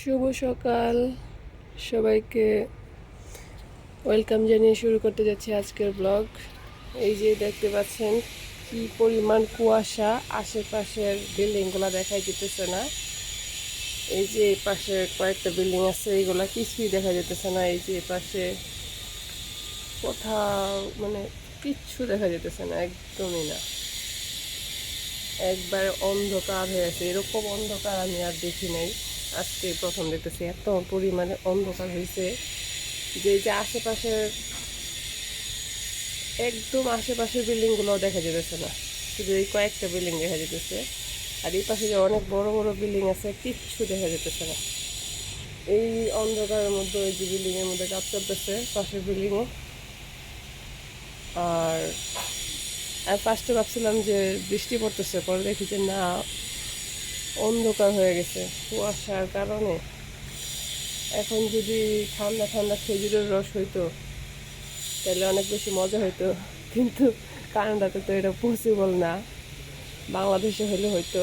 শুভ সকাল। সবাইকে ওয়েলকাম জানিয়ে শুরু করতে যাচ্ছি আজকের ব্লগ। এই যে দেখতে পাচ্ছেন, কি পরিমাণ কুয়াশা আশেপাশের বিল্ডিংগুলো দেখাই যেতেছে না। এই যে পাশে কয়েকটা বিল্ডিং আছে এইগুলা কিছুই দেখা যেতেছে না। এই যে পাশে কোথাও মানে কিচ্ছু দেখা যেতেছে না, একদমই না। একবারে অন্ধকার হয়ে আছে। এরকম অন্ধকার আমি আর দেখি নাই। আজকে প্রথম দেখতেছি, এত পরিমাণে অন্ধকার হয়েছে যে যে আশেপাশের একদম আশেপাশের বিল্ডিংগুলো দেখা যেতেছে না। শুধু এই কয়েকটা বিল্ডিং দেখা যেতেছে আর এই পাশে যে অনেক বড় বড় বিল্ডিং আছে, কিচ্ছু দেখা যেতেছে না। এই অন্ধকারের মধ্যে ওই যে বিল্ডিংয়ের মধ্যে কাজ চলতেছে, পাশের বিল্ডিংয়ে। আর আর ফার্স্টে ভাবছিলাম যে বৃষ্টি পড়তেছে, পরে দেখি যে না অন্ধকার হয়ে গেছে কুয়াশার কারণে। এখন যদি ঠান্ডা ঠান্ডা খেজুরের রস হইতো, তাহলে অনেক বেশি মজা হইতো। কিন্তু কানাডাতে তো এটা পসিবল না। বাংলাদেশে হলে হয়তো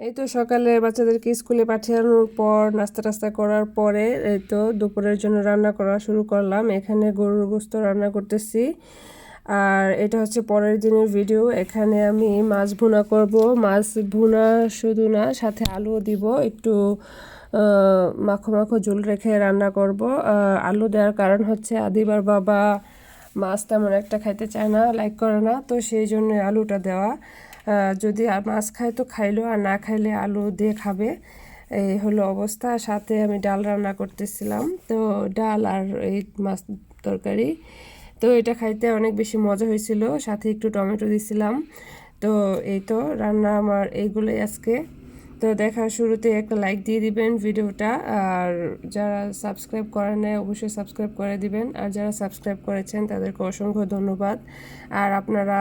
এই তো সকালে বাচ্চাদেরকে স্কুলে পাঠানোর পর, নাস্তা টাস্তা করার পরে এই তো দুপুরের জন্য রান্না করা শুরু করলাম। এখানে গরুর গোস্ত রান্না করতেছি। আর এটা হচ্ছে পরের দিনের ভিডিও এখানে আমি মাছ ভুনা করব। মাছ ভুনা শুধু না, সাথে আলুও দিব। একটু মাখো মাখো ঝোল রেখে রান্না করব। আলু দেওয়ার কারণ হচ্ছে আদিবার বাবা মাছ তেমন একটা খাইতে চায় না লাইক করে না, তো সেই জন্য আলুটা দেওয়া। যদি মাছ খায় তো খাইলো, আর না খাইলে আলু দিয়ে খাবে। এই হলো অবস্থা। সাথে আমি ডাল রান্না করতেছিলাম। তো ডাল আর এই মাছ তরকারি। তো এটা খাইতে অনেক বেশি মজা হয়েছিল। সাথে একটু টমেটো দিছিলাম। তো এই তো রান্না আমার এইগুলোই আজকে। তো দেখার শুরুতে একটা লাইক দিয়ে দিবেন ভিডিওটা। আর যারা সাবস্ক্রাইব করেন অবশ্যই সাবস্ক্রাইব করে দিবেন। আর যারা সাবস্ক্রাইব করেছেন, তাদেরকে অসংখ্য ধন্যবাদ। আর আপনারা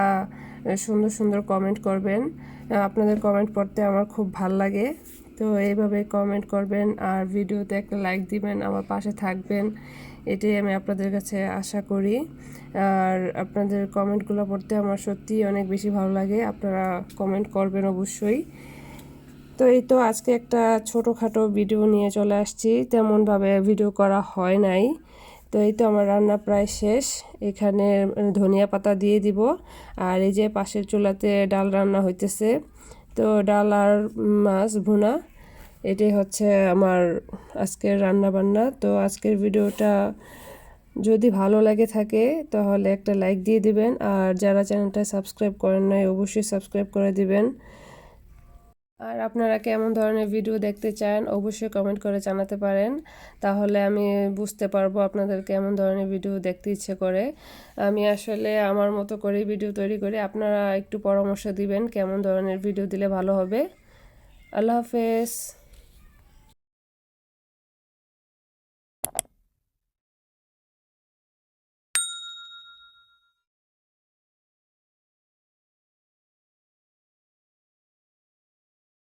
সুন্দর সুন্দর কমেন্ট করবেন। আপনাদের কমেন্ট পড়তে আমার খুব ভালো লাগে। তো এইভাবে কমেন্ট করবেন আর ভিডিওতে একটা লাইক দিবেন, আমার পাশে থাকবেন। এটাই আমি আপনাদের কাছে আশা করি। আর আপনাদের কমেন্টগুলো পড়তে আমার সত্যি অনেক বেশি ভালো লাগে। আপনারা কমেন্ট করবেন অবশ্যই। তো এই তো আজকে একটা ছোটোখাটো ভিডিও নিয়ে চলে আসছি। তেমনভাবে ভিডিও করা হয় নাই। তো এই তো আমার রান্না প্রায় শেষ। এখানে ধনিয়া পাতা দিয়ে দিব। আর এই যে পাশের চুলাতে ডাল রান্না হইতেছে। তো ডাল আর মাছ ভুনা। এটাই হচ্ছে আমার আজকের রান্না বান্না তো আজকের ভিডিওটা যদি ভালো লাগে থাকে, তাহলে একটা লাইক দিয়ে দিবেন। আর যারা চ্যানেলটা সাবস্ক্রাইব করেন নাই, অবশ্যই সাবস্ক্রাইব করে দিবেন। আর আপনারা কেমন ধরনের ভিডিও দেখতে চান, অবশ্যই কমেন্ট করে জানাতে পারেন। তাহলে আমি বুঝতে পারব আপনাদের কেমন ধরনের ভিডিও দেখতে ইচ্ছে করে। আমি আসলে আমার মতো করে ভিডিও তৈরি করি। আপনারা একটু পরামর্শ দিবেন কেমন ধরনের ভিডিও দিলে ভালো হবে। আল্লাহ হাফেজ।